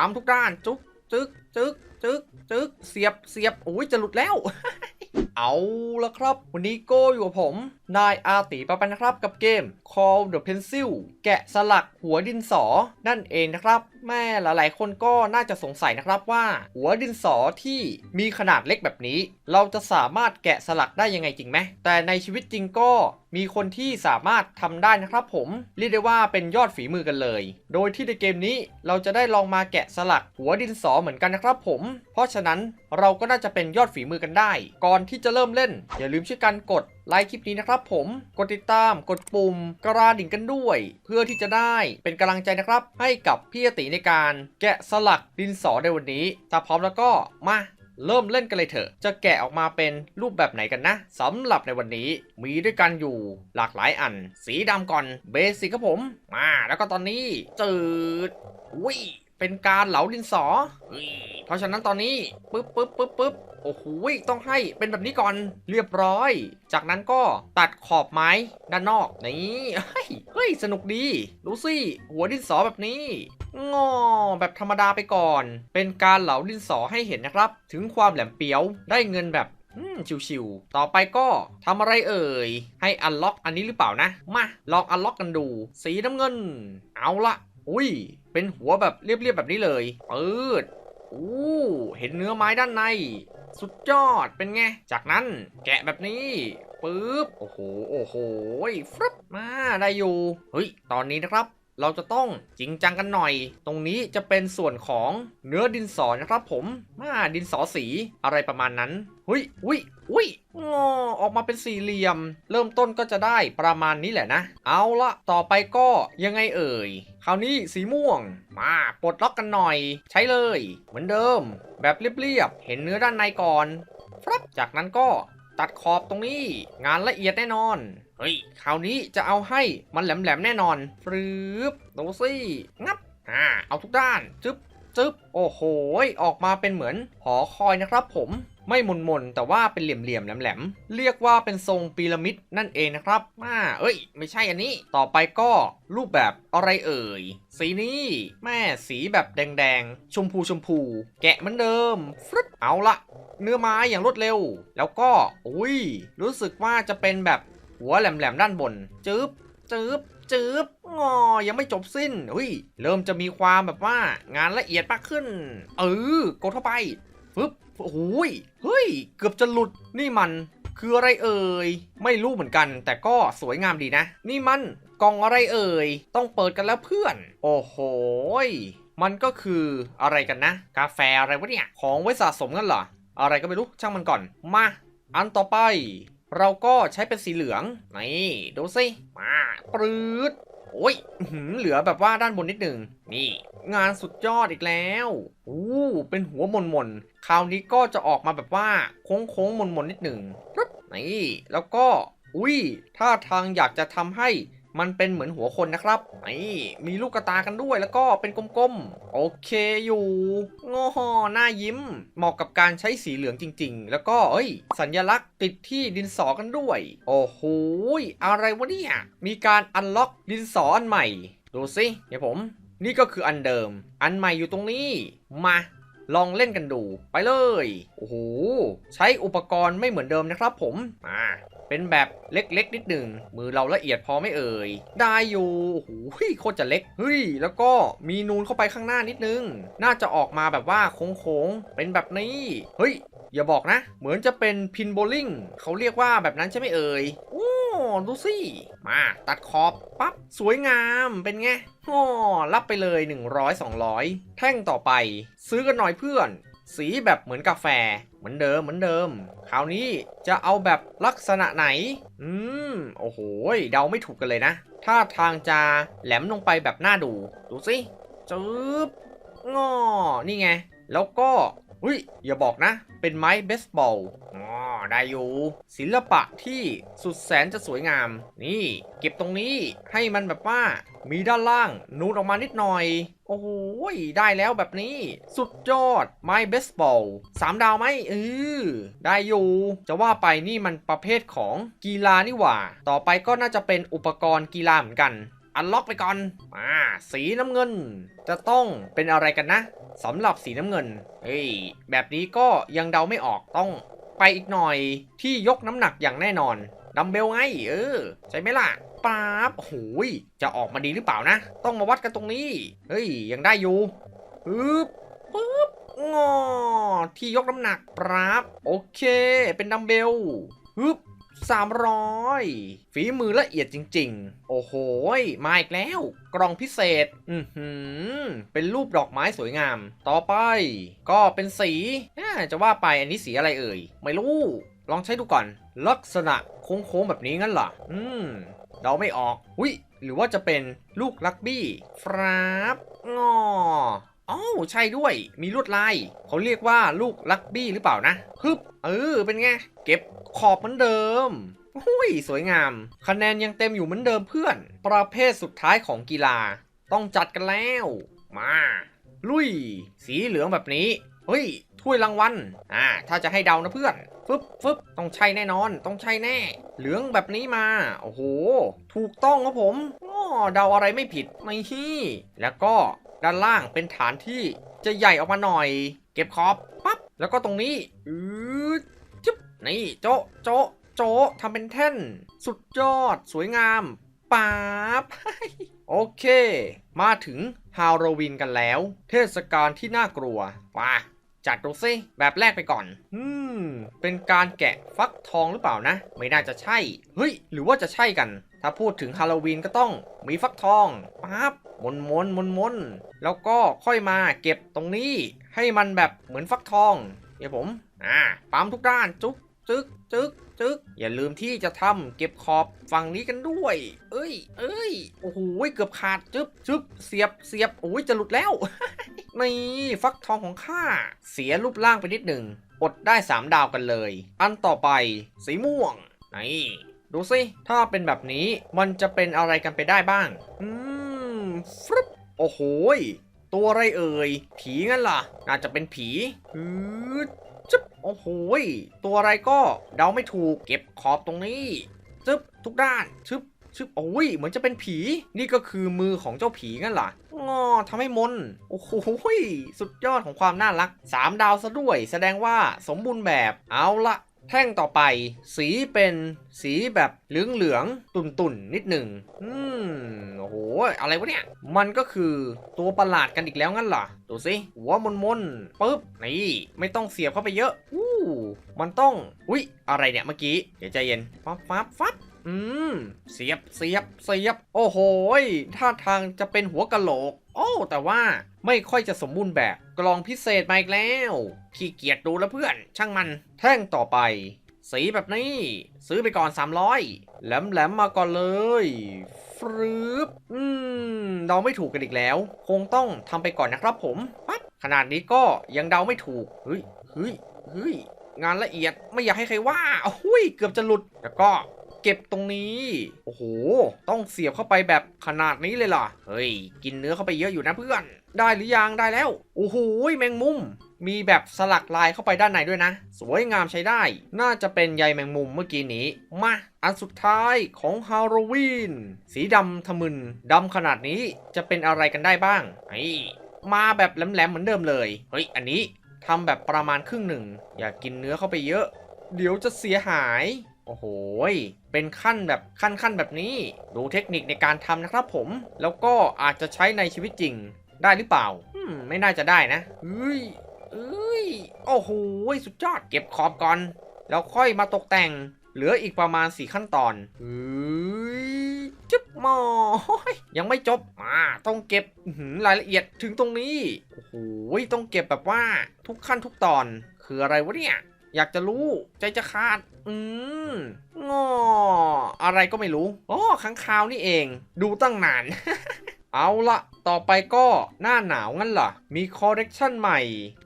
ปั๊มทุกด้านจุ๊กจึ๊กจึ๊กจึ๊กจึ๊กเสียบเสียบโอ้ยจะหลุดแล้ว เอาละครับ วันนี้โก้อยู่กับผม นายอาติปะปันนะครับกับเกม Call the Pencil แกะสลักหัวดินสอ นั่นเองนะครับ แม่หลายๆ คนก็น่าจะสงสัยนะครับว่า หัวดินสอที่มีขนาดเล็กแบบนี้ เราจะสามารถแกะสลักได้ยังไงจริงไหมแต่ในชีวิตจริงก็มีคนที่สามารถทำได้นะครับผม เรียกได้ว่าเป็นยอดฝีมือกันเลย โดยที่ในเกมนี้เราจะได้ลองมาแกะสลักหัวดินสอเหมือนกันนะครับผม เพราะฉะนั้นเราก็น่าจะเป็นยอดฝีมือกันได้ ก่อนที่จะเริ่มเล่น อย่าลืมช่วยกันกด ไลค์คลิปนี้นะครับผมกดติดตามกดปุ่มกระดิ่งกันด้วย เพื่อที่จะได้เป็นกำลังใจนะครับ ให้กับพี่ติในการแกะสลักดินสอในวันนี้ถ้าพร้อมแล้วก็มาเริ่มเล่นกันเลยเถอะ จะแกะออกมาเป็นรูปแบบไหนกันนะสำหรับในวันนี้มีด้วยกันอยู่หลากหลายอัน สีดำก่อนเบสิกครับผม มา แล้วก็ตอนนี้จืดอุ้ย เป็นการเหลาดินสอเฮ้ยเพราะฉะนั้นตอนนี้ปึ๊บปึ๊บปึ๊บปึ๊บโอ้โหต้องให้เป็นแบบนี้ก่อนเรียบร้อย จากนั้นก็ตัดขอบไม้ด้านนอกนี่เฮ้ยเฮ้ยสนุกดีดูสิหัวดินสอแบบนี้งอแบบธรรมดาไปก่อน เป็นการเหลาดินสอให้เห็นนะครับ ถึงความแหลมเปียวได้เงินแบบอืมชิวๆ ต่อไปก็ทำอะไรเอ่ย ให้อันล็อกอันนี้หรือเปล่านะ มา ลองอันล็อกกันดู สีน้ำเงิน เอาละ อุ้ย เป็นหัวแบบเรียบๆแบบนี้เลยเปิดอู้เห็นเนื้อไม้ด้านใน สุดยอดเป็นไง จากนั้นแกะแบบนี้ปึ๊บ โอ้โห โอ้โหฟรึบมาได้อยู่ เฮ้ย ตอนนี้นะครับ เราจะต้องจริงจังกันหน่อย ตรงนี้จะเป็นส่วนของเนื้อดินสอนะครับผมมาดินสอสีอะไรประมาณนั้นหุยอุ้ยอุ้ยงอออกมาเป็นสี่เหลี่ยม เริ่มต้นก็จะได้ประมาณนี้แหละนะ เอาละต่อไปก็ยังไงเอ่ย คราวนี้สีม่วง มาปลดล็อกกันหน่อย ใช้เลย เหมือนเดิม แบบเรียบๆเห็นเนื้อด้านในก่อนครับจากนั้นก็ ตัดขอบตรงนี้ งานละเอียดแน่นอน เฮ้ยคราวนี้จะเอาให้มันแหลมๆแน่นอนฟรึบดูสิงับอ่าเอาทุกด้าน จึ๊บจึ๊บโอ้โห ออกมาเป็นเหมือนหอคอยนะครับผม ไม่มนมนๆแต่ว่าเป็นเหลี่ยมๆแหลมๆเรียกว่าเป็นทรงพีระมิดนั่นเองนะครับอ่าเอ้ย ไม่ใช่อันนี้ ต่อไปก็รูปแบบอะไรเอ่ย สีนี้ แม่สีแบบแดงๆ ชมพูชมพู แกะเหมือนเดิมฟรึบเอาละเนื้อไม้อย่างรวดเร็ว แล้วก็อุ้ยรู้สึกว่าจะเป็นแบบหัวแหลมๆด้านบน จึ๊บจึ๊บจึ๊บงอยังไม่จบสิ้นเฮ้ย เริ่มจะมีความแบบว่างานละเอียดมากขึ้น เออกดเข้าไปฟึบ โอ้โหเฮ้ย เกือบจะหลุด นี่มันคืออะไรเอ่ย ไม่รู้เหมือนกัน แต่ก็สวยงามดีนะ นี่มันกล่องอะไรเอ่ย ต้องเปิดกันแล้วเพื่อน โอ้โหยมันก็คืออะไรกันนะ กาแฟอะไรวะเนี่ย ของไว้สะสมกันเหรอ อะไรก็ไม่รู้ ช่างมันก่อน มา อันต่อไป เราก็ใช้เป็นสีเหลือง นี่ ดูสิ มา ปรื๊ด โอ้ยหือเหลือแบบว่าด้านบนนิดหนึ่งนี่ งานสุดยอดอีกแล้วอู้เป็นหัวมนมนๆคราวนี้ก็จะออกมาแบบว่าโค้งโค้งๆมนมนๆนิดหนึ่งนี่แล้วก็อุ้ยท่าทางอยากจะทำให้ มันเป็นเหมือนหัวคนนะครับนี่มีลูกกระตากันด้วยแล้วก็เป็นกลมๆ โอเคอยู่งอหน้ายิ้ม เหมาะกับการใช้สีเหลืองจริง ๆ แล้วก็เอ้ย สัญลักษณ์ติดที่ดินสอกันด้วย โอ้โหอะไรวะเนี่ย มีการอันล็อกดินสออันใหม่ ดูสิเดี๋ยวผม นี่ก็คืออันเดิม อันใหม่อยู่ตรงนี้ มาลองเล่นกันดูไปเลย โอ้โห ใช้อุปกรณ์ไม่เหมือนเดิมนะครับผม มา เป็นแบบเล็กๆนิดหนึ่งมือเราละเอียดพอไม่เอ่ย ได้อยู่โอ้โหโคตรจะเล็กเฮ้ยแล้วก็มีนูนเข้าไปข้างหน้านิดนึง น่าจะออกมาแบบว่าโค้งๆเป็นแบบนี้เฮ้ยอย่าบอกนะ เหมือนจะเป็นพินโบลิ่งเขาเรียกว่าแบบนั้นใช่ไหมเอ่ยโอ้ดูสิ มาตัดขอบปั๊บ สวยงามเป็นไงอ๋อรับไปเลย 100 200 แท่งต่อไป ซื้อกันหน่อยเพื่อน สีแบบเหมือนกาแฟ เหมือนเดิมเหมือนเดิม คราวนี้จะเอาแบบลักษณะไหน อืม โอ้โห เดาไม่ถูกกันเลยนะ ถ้าทางจะแหลมลงไปแบบน่าดู ดูสิจึ๊บงอนี่ไง แล้วก็ อุ้ยอย่าบอกนะ เป็นไม้เบสบอลอ๋อได้อยู่ ศิลปะที่สุดแสนจะสวยงาม นี่ เก็บตรงนี้ให้มันแบบว่า มีด้านล่าง นูนออกมานิดหน่อย โอ้โหได้แล้วแบบนี้ สุดยอด ไม้เบสบอลสามดาวไหมเออได้อยู่ จะว่าไปนี่มันประเภทของกีฬานี่หว่า ต่อไปก็น่าจะเป็นอุปกรณ์กีฬาเหมือนกัน อันล็อกไปก่อนอ่าสีน้ำเงิน จะต้องเป็นอะไรกันนะสำหรับสีน้ำเงิน เฮ้ย แบบนี้ก็ยังเดาไม่ออกต้องไปอีกหน่อยที่ยกน้ำหนักอย่างแน่นอนดัมเบลไง เออ ใช่ไหมล่ะป๊าบโอ้ยจะออกมาดีหรือเปล่านะ ต้องมาวัดกันตรงนี้ เฮ้ย ยังได้อยู่ปึ๊บปึ๊บงอที่ยกน้ำหนักปราบโอเค เป็นดัมเบลปึ๊บ 300 ฝีมือละเอียดจริง ๆ โอ้โห มาอีกแล้ว กล่องพิเศษ อือหือ เป็นรูปดอกไม้สวยงาม ต่อไป ก็เป็นสีจะว่าไปอันนี้สีอะไรเอ่ย ไม่รู้ ลองใช้ดูก่อน ลักษณะโค้งๆแบบนี้งั้นเหรอ อืมเดาไม่ออก อุ้ยหรือว่าจะเป็นลูกลักบี้ ฟราบงอ อ้าวใช่ด้วย มีลวดลายเขาเรียกว่าลูกลักบี้หรือเปล่านะฮึบเออเป็นไง เก็บขอบเหมือนเดิมหุ้ยสวยงาม คะแนนยังเต็มอยู่เหมือนเดิมเพื่อน ประเภทสุดท้ายของกีฬา ต้องจัดกันแล้ว มา ลุย สีเหลืองแบบนี้ เฮ้ย ถ้วยรางวัล อ่า ถ้าจะให้เดานะเพื่อน ฟึบฟึบต้องใช่แน่นอน ต้องใช่แน่ เหลืองแบบนี้มา โอ้โห ถูกต้องครับผมอ้อเดาอะไรไม่ผิด ไม่ฮี่แล้วก็ ด้านล่างเป็นฐานที่จะใหญ่ออกมาหน่อย เก็บขอบปั๊บแล้วก็ตรงนี้อืดจึ๊บนี่โจะโจะโจะทำเป็นแท่น สุดยอดสวยงามป๊าบโอเค มาถึงฮาโลวีนกันแล้ว เทศกาลที่น่ากลัวป่ะจัดดูซิแบบแรกไปก่อน อืม เป็นการแกะฟักทองหรือเปล่านะ ไม่น่าจะใช่ เฮ้ย หรือว่าจะใช่กัน ถ้าพูดถึงฮาโลวีนก็ต้องมีฟักทองปั๊บมนมนมนมนแล้วก็ค่อยมาเก็บตรงนี้ให้มันแบบเหมือนฟักทองเดี๋ยวผม อ่าปั๊มทุกด้านจุ๊กจึ๊กจึ๊กจึ๊กอย่าลืมที่จะทำเก็บขอบฝั่งนี้กันด้วย เอ้ย เอ้ย โอ้โห เกือบขาดจึ๊บจึ๊บเสียบเสียบโอ้ยจะหลุดแล้ว นี่ฟักทองของข้า เสียรูปร่างไปนิดหนึ่ง อดได้ 3 ดาวกันเลย อันต่อไปสีม่วง นี่ ดูสิ ถ้าเป็นแบบนี้มันจะเป็นอะไรกันไปได้บ้าง อืมฟรึบโอ้โหตัวอะไรเอ่ย ผีงั้นล่ะ น่าจะเป็นผีอืดจึ๊บโอ้โหตัวอะไรก็เดาไม่ถูก เก็บขอบตรงนี้ จึ๊บทุกด้านชึบชึบโอ้ย เหมือนจะเป็นผี นี่ก็คือมือของเจ้าผีงั้นล่ะงอทำให้มน โอ้โหสุดยอดของความน่ารัก 3 ดาวซะด้วย แสดงว่าสมบูรณ์แบบ เอาละ แท่งต่อไปสีเป็นสีแบบเหลืองเหลืองๆตุ่นตุ่นๆนิดหนึ่งอืมโอ้โห อะไรวะเนี่ย มันก็คือตัวประหลาดกันอีกแล้วงั้นเหรอ ดูสิ หัวมนมนๆปึ๊บ นี่ ไม่ต้องเสียบเข้าไปเยอะอู้มันต้อง อุ๊ย อะไรเนี่ยเมื่อกี้ เดี๋ยวใจเย็น ฟับฟับฟับอืม เสียบ เสียบ เสียบ โอ้โหท่าทางจะเป็นหัวกะโหลก โอ้ แต่ว่าไม่ค่อยจะสมบูรณ์แบบ กล่องพิเศษมาอีกแล้ว ขี้เกียจดูแล้วเพื่อน ช่างมัน แท่งต่อไป สีแบบนี้ ซื้อไปก่อน 300แหลมแหลมมาก่อนเลยฟรึบอืมเดาไม่ถูกกันอีกแล้ว คงต้องทำไปก่อนนะครับผมปั๊บขนาดนี้ก็ยังเดาไม่ถูก เฮ้ยเฮ้ยเฮ้ยงานละเอียดไม่อยากให้ใครว่าโอ้ย เกือบจะหลุดแล้วก็เก็บตรงนี้ โอ้โห ต้องเสียบเข้าไปแบบขนาดนี้เลยเหรอ เฮ้ย กินเนื้อเข้าไปเยอะอยู่นะเพื่อน ได้หรือยังได้แล้วโอ้โหแมงมุม มีแบบสลักลายเข้าไปด้านในด้วยนะ สวยงามใช้ได้ น่าจะเป็นใยแมงมุมเมื่อกี้นี้ มา อันสุดท้ายของฮาโลวีนสีดำทะมึนดำขนาดนี้จะเป็นอะไรกันได้บ้างไอมาแบบแหลมๆเหมือนเดิมเลย เฮ้ย อันนี้ทำแบบประมาณครึ่งหนึ่ง อย่ากกินเนื้อเข้าไปเยอะ เดี๋ยวจะเสียหาย โอ้โห เป็นขั้นแบบขั้นขั้นแบบนี้ ดูเทคนิคในการทำนะครับผม แล้วก็อาจจะใช้ในชีวิตจริง ได้หรือเปล่าอืมไม่น่าจะได้นะเฮ้ยเอ้ย โอ้โห สุดยอด เก็บขอบก่อน แล้วค่อยมาตกแต่ง เหลืออีกประมาณ4ขั้นตอนเฮ้ยจึ๊บหมอ ยังไม่จบ อ่า ต้องเก็บอื้อหือรายละเอียดถึงตรงนี้ โอ้โห ต้องเก็บแบบว่าทุกขั้นทุกตอน คืออะไรวะเนี่ย อยากจะรู้ ใจจะขาด อืมงอ อะไรก็ไม่รู้ อ๋อค้างคาวนี่เอง ดูตั้งนาน เอาละต่อไปก็หน้าหนาวงั้นเหรอ มีคอเรคชันใหม่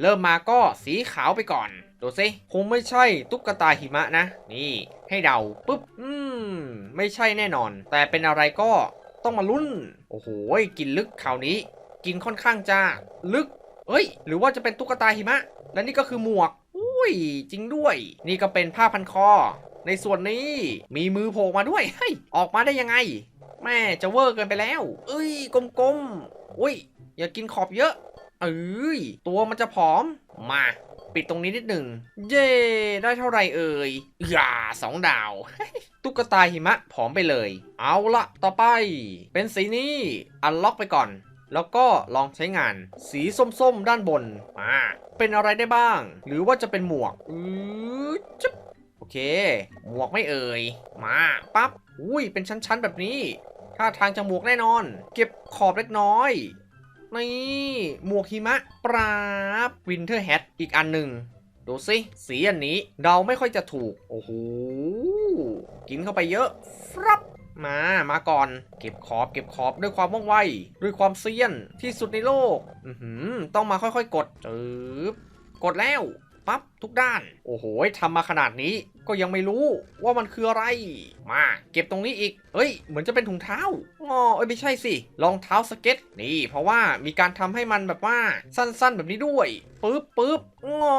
เริ่มมาก็สีขาวไปก่อน ดูสิ คงไม่ใช่ตุ๊กตาหิมะนะ นี่ให้เดาปุ๊บ อืม ไม่ใช่แน่นอน แต่เป็นอะไรก็ต้องมาลุ้น โอ้โห กินลึกคราวนี้ กินค่อนข้างจะลึก เอ้ย หรือว่าจะเป็นตุ๊กตาหิมะ และนี่ก็คือหมวก อุ้ย จริงด้วย นี่ก็เป็นผ้าพันคอ ในส่วนนี้มีมือโผล่มาด้วย เฮ้ย ออกมาได้ยังไง แม่จะเวอร์เกินไปแล้ว เอ้ยกลมๆ อุ้ย อย่ากินขอบเยอะ เอ้ย ตัวมันจะผอม มา ปิดตรงนี้นิดหนึ่ง เย่ได้เท่าไรเอ่ย อย่าสองดาว ตุ๊กตาหิมะผอมไปเลย เอาละต่อไป เป็นสีนี้ อันล็อกไปก่อน แล้วก็ลองใช้งาน สีส้มๆ ด้านบนมาเป็นอะไรได้บ้าง หรือว่าจะเป็นหมวก อือจ๊บโอเค หมวกไม่เอ่ย มา ปั๊บ อุ้ยเป็นชั้นๆแบบนี้ท่าทางจะหมวกแน่นอน เก็บขอบเล็กน้อยนี่หมวกหิมะปราบวินเทอร์แฮทอีกอันหนึ่งดูสิสีอันนี้เดาไม่ค่อยจะถูก โอ้โหกินเข้าไปเยอะฟรับมามาก่อน เก็บขอบเก็บขอบด้วยความว่องไวด้วยความเซียนที่สุดในโลก อือหือต้องมาค่อยๆ กดจึบกดแล้ว ปั๊บทุกด้าน โอ้โหทำมาขนาดนี้ก็ยังไม่รู้ว่ามันคืออะไร มา เก็บตรงนี้อีก เอ้ย เหมือนจะเป็นถุงเท้าอ๋อเอ้ยไม่ใช่สิรองเท้าสเก็ต นี่ เพราะว่ามีการทำให้มันแบบว่าสั้นๆ แบบนี้ด้วยปึ๊บปึ๊บงอ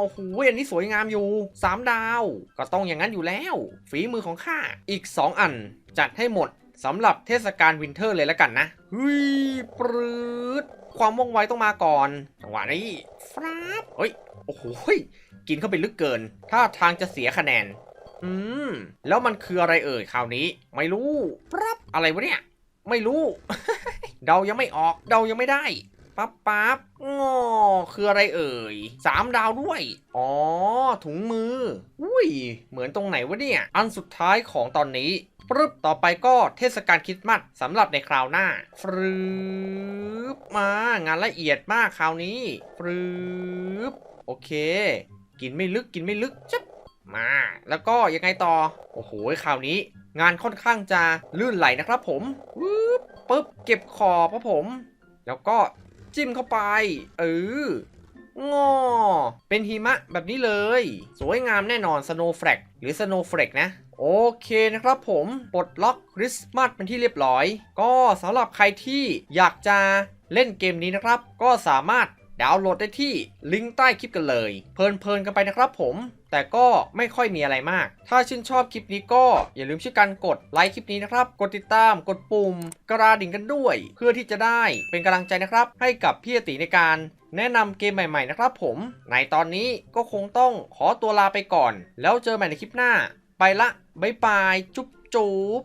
โอ้โหอันนี้สวยงามอยู่ 3 ดาว ก็ต้องอย่างนั้นอยู่แล้ว ฝีมือของข้าอีก 2 อันจัดให้หมดสำหรับเทศกาลวินเทอร์เลยแล้วกันนะเฮ้ยปรืด ความว่องไวต้องมาก่อนจังหวะนี้ฟราบเฮ้ย โอ้โหยกินเข้าไปลึกเกิน ถ้าทางจะเสียคะแนน อืม แล้วมันคืออะไรเอ่ยคราวนี้ ไม่รู้ปรับอะไรวะเนี่ย ไม่รู้ เดายังไม่ออก เดายังไม่ได้ปั๊บปั๊บงอคืออะไรเอ่ยสามดาวด้วย อ๋อ ถุงมือ อุ้ย เหมือนตรงไหนวะเนี่ย อันสุดท้ายของตอนนี้ ปึ๊บต่อไปก็เทศกาลคริสต์มาสสำหรับในคราวหน้าฟรึบมางานละเอียดมากคราวนี้ฟรึบโอเค กินไม่ลึกกินไม่ลึกจับมาแล้วก็ยังไงต่อ โอ้โหคราวนี้ งานค่อนข้างจะลื่นไหลนะครับผมปึ๊บปึ๊บเก็บขอครับผม แล้วก็จิ้มเข้าไป เอองอ เป็นหิมะแบบนี้เลย สวยงามแน่นอน Snow f l a g หรือ Snow f l a g นะ โอเคนะครับผมปลดล็อกคริสต์มาสเป็นที่เรียบร้อย ก็สำหรับใครที่อยากจะเล่นเกมนี้นะครับ ก็สามารถดาวน์โหลดได้ที่ลิงก์ใต้คลิปกันเลย เพลินๆกันไปนะครับผม แต่ก็ไม่ค่อยมีอะไรมาก ถ้าชื่นชอบคลิปนี้ก็อย่าลืมช่วยกันกดไลค์คลิปนี้นะครับ กดติดตามกดปุ่ม กระดิ่งกันด้วย เพื่อที่จะได้เป็นกำลังใจนะครับ ให้กับพี่ติในการแนะนำเกมใหม่ๆนะครับผม ในตอนนี้ก็คงต้องขอตัวลาไปก่อน แล้วเจอใหม่ในคลิปหน้า ไปละ บ๊ายบาย จุ๊บจุ๊บ